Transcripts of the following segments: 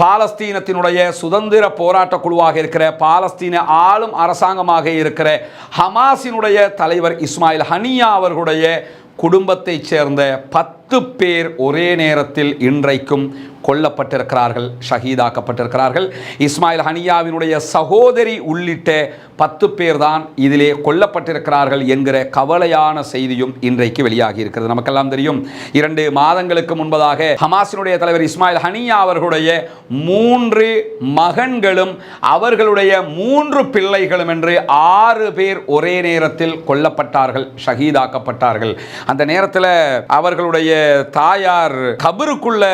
பாலஸ்தீனத்தினுடைய சுதந்திர போராட்ட குழுவாக இருக்கிற பாலஸ்தீன ஆளும் அரசாங்கமாக இருக்கிற ஹமாஸினுடைய தலைவர் இஸ்மாயில் ஹனியா அவர்களுடைய குடும்பத்தைச் சேர்ந்த பத்து பேர் ஒரே நேரத்தில் இன்றைக்கும் கொல்லப்பட்டிருக்கிறார்கள் ஷஹீதாக்கப்பட்டிருக்கிறார்கள். இஸ்மாயில் ஹனியாவினுடைய சகோதரி உள்ளிட்ட பத்து பேர் தான் இதிலே கொல்லப்பட்டிருக்கிறார்கள் என்கிற கவலையான செய்தியும் இன்றைக்கு வெளியாகி இருக்கிறது. நமக்கெல்லாம் தெரியும் இரண்டு மாதங்களுக்கு முன்பதாக ஹமாஸினுடைய தலைவர் இஸ்மாயில் ஹனியா அவர்களுடைய மூன்று மகன்களும் அவர்களுடைய மூன்று பிள்ளைகளும் என்று ஆறு பேர் ஒரே நேரத்தில் கொல்லப்பட்டார்கள் ஷஹீதாக்கப்பட்டார்கள். அந்த நேரத்தில் அவர்களுடைய தாயார் கபருக்குள்ள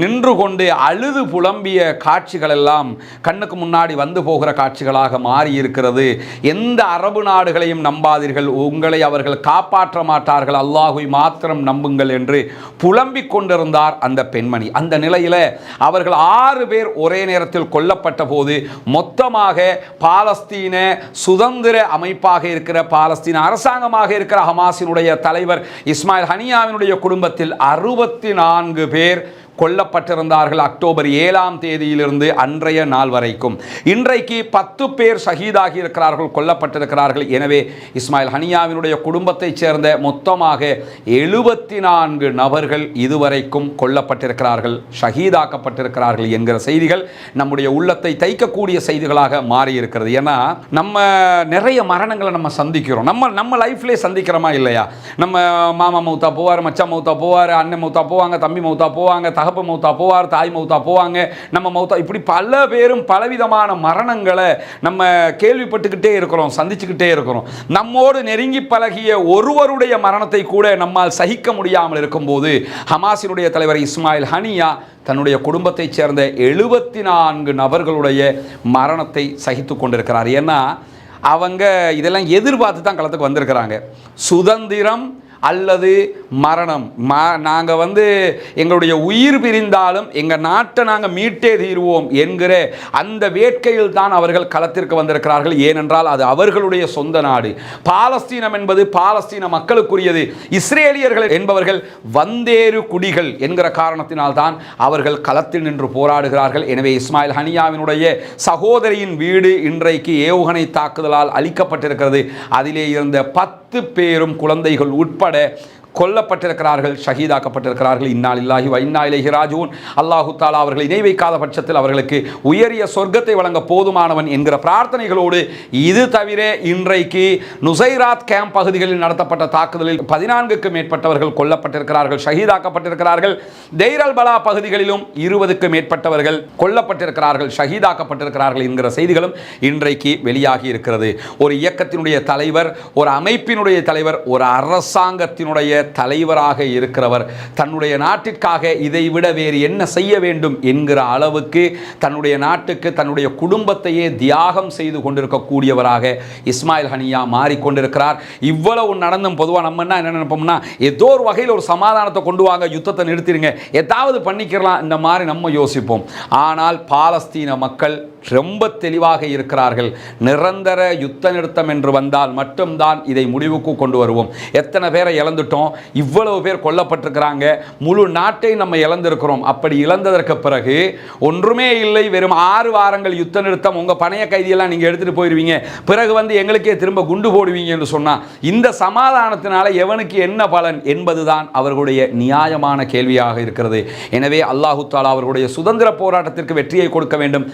நின்று கொண்டு அழுது புலம்பிய காட்சிகள் எல்லாம் கண்ணுக்கு முன்னாடி வந்து போகிற காட்சிகளாக மாறி இருக்கிறது எந்த அரபு நாடுகளையும் நம்பாதீர்கள். உங்களை அவர்கள் காப்பாற்ற மாட்டார்கள். அல்லாஹுவை மாத்திரம் நம்புங்கள் என்று புலம்பிக் கொண்டிருந்தார் அந்த பெண்மணி. அந்த நிலையில் அவர்கள் ஆறு பேர் ஒரே நேரத்தில் கொல்லப்பட்ட போது மொத்தமாக பாலஸ்தீன சுதந்திர அமைப்பாக இருக்கிற பாலஸ்தீன அரசாங்கமாக இருக்கிற ஹமாஸினுடைய தலைவர் இஸ்மாயில் ஹனியாவினுடைய குடும்பத்தில் அறுபத்தி நான்கு பேர் கொல்லப்பட்டிருந்தார்கள் அக்டோபர் ஏழாம் தேதியிலிருந்து அன்றைய நாள் வரைக்கும். இன்றைக்கு பத்து பேர் ஷஹீதாகி இருக்கிறார்கள் கொல்லப்பட்டிருக்கிறார்கள். எனவே இஸ்மாயில் ஹனியாவினுடைய குடும்பத்தைச் சேர்ந்த மொத்தமாக எழுபத்தி நான்கு நபர்கள் இதுவரைக்கும் கொல்லப்பட்டிருக்கிறார்கள் ஷஹீதாக்கப்பட்டிருக்கிறார்கள் என்கிற செய்திகள் நம்முடைய உள்ளத்தை தைக்கக்கூடிய செய்திகளாக மாறி இருக்கிறது ஏன்னா நம்ம நிறைய மரணங்களை நம்ம சந்திக்கிறோம். நம்ம நம்ம லைஃப்லேயே சந்திக்கிறோமா இல்லையா? நம்ம மாமா மௌத்தா போவார் மச்சா மௌத்தா போவார் அண்ணன் மௌத்தா போவாங்க தம்பி மௌத்தா போவாங்க தகப்ப மௌத்தா போவார் தாய் மௌத்தா போவாங்க. நம்ம மௌத்தா இப்படி பல பேரும் பலவிதமான மரணங்களை நம்ம கேள்விப்பட்டுக்கிட்டே இருக்கிறோம் சந்திச்சுக்கிட்டே இருக்கிறோம். நம்மோடு நெருங்கி பழகிய ஒருவருடைய மரணத்தை கூட நம்மால் சகிக்க முடியாமல் இருக்கும்போது ஹமாஸினுடைய தலைவர் இஸ்மாயில் ஹனியா தன்னுடைய குடும்பத்தைச் சேர்ந்த எழுபத்தி நான்கு நபர்களுடைய மரணத்தை சகித்து கொண்டிருக்கிறார். ஏன்னா அவங்க இதெல்லாம் எதிர்பார்த்து தான் களத்துக்கு வந்திருக்கிறாங்க. சுதந்திரம் அல்லது மரணம். ம நாங்கள் வந்து எங்களுடைய உயிர் பிரிந்தாலும் எங்கள் நாட்டை நாங்கள் மீட்டே தீருவோம் என்கிற அந்த வேட்கையில் தான் அவர்கள் களத்திற்கு வந்திருக்கிறார்கள். ஏனென்றால் அது அவர்களுடைய சொந்த நாடு. பாலஸ்தீனம் என்பது பாலஸ்தீன மக்களுக்குரியது. இஸ்ரேலியர்கள் என்பவர்கள் வந்தேறு குடிகள் என்கிற காரணத்தினால் தான் அவர்கள் களத்தில் நின்று போராடுகிறார்கள். எனவே இஸ்மாயில் ஹனியாவினுடைய சகோதரியின் வீடு இன்றைக்கு ஏவுகணை தாக்குதலால் அளிக்கப்பட்டிருக்கிறது அதிலே இருந்த பத்து பேரும் குழந்தைகள் உட்பட ഉൾപ്പെടെ கொல்லப்பட்டிருக்கிறார்கள் ஷஹீதாக்கப்பட்டிருக்கிறார்கள். இன்னால் இல்லாஹி வைன்னா இலைஹி ராஜூன் அல்லாஹு தாலா அவர்களை இணை வைக்காத பட்சத்தில் அவர்களுக்கு உயரிய சொர்க்கத்தை வழங்க போதுமானவன் என்கிற பிரார்த்தனைகளோடு இது தவிர இன்றைக்கு நுசைராத் கேம்ப் பகுதிகளில் நடத்தப்பட்ட தாக்குதலில் பதினான்குக்கும் மேற்பட்டவர்கள் கொல்லப்பட்டிருக்கிறார்கள் ஷஹீதாக்கப்பட்டிருக்கிறார்கள். தெய்ரல் பலா பகுதிகளிலும் இருபதுக்கு மேற்பட்டவர்கள் கொல்லப்பட்டிருக்கிறார்கள் ஷஹீதாக்கப்பட்டிருக்கிறார்கள் என்கிற செய்திகளும் இன்றைக்கு வெளியாகி இருக்கிறது. ஒரு இயக்கத்தினுடைய தலைவர் ஒரு அமைப்பினுடைய தலைவர் ஒரு அரசாங்கத்தினுடைய தலைவராக இருக்கிறவர். தன்னுடைய நாட்டிற்காக இதை விட வேறு என்ன செய்ய வேண்டும் என்கிற அளவுக்கு தன்னுடைய நாட்டுக்கு தன்னுடைய குடும்பத்தையே தியாகம் செய்து கொண்டிருக்கக்கூடியவராக இஸ்மாயில் ஹனியா மாறிக்கொண்டிருக்கிறார். இவ்வளவு நடந்தும் பொதுவாக நம்ம என்ன என்ன நினைப்போம்னா ஏதோ ஒரு வகையில் ஒரு சமாதானத்தை கொண்டு வாங்க யுத்தத்தை நிறுத்திடுங்க. ஏதாவது பண்ணிக்கிறலாம் இந்த மாதிரி நம்ம யோசிப்போம். ஆனால் பாலஸ்தீன மக்கள் ரொம்ப தெளிவாக இருக்கிறார்கள். நிரந்தர யுத்த நிறுத்தம் என்று வந்தால் மட்டும்தான் இதை முடிவுக்கு கொண்டு வருவோம். எத்தனை பேரை இழந்துட்டோம்? இவ்வளவு பேர் கொல்லப்பட்டிருக்கிறாங்க. முழு நாட்டை நம்ம இழந்திருக்கிறோம். அப்படி இழந்ததற்கு பிறகு ஒன்றுமே இல்லை. வெறும் ஆறு வாரங்கள் யுத்த நிறுத்தம். உங்கள் பணைய கைதியெல்லாம் நீங்கள் எடுத்துகிட்டு போயிடுவீங்க பிறகு வந்து எங்களுக்கே திரும்ப குண்டு போடுவீங்க என்று சொன்னால் இந்த சமாதானத்தினால எவனுக்கு என்ன பலன் என்பதுதான் அவர்களுடைய நியாயமான கேள்வியாக இருக்கிறது. எனவே அல்லாஹு தாலா அவர்களுடைய சுதந்திர போராட்டத்திற்கு வெற்றியை கொடுக்க வேண்டும்.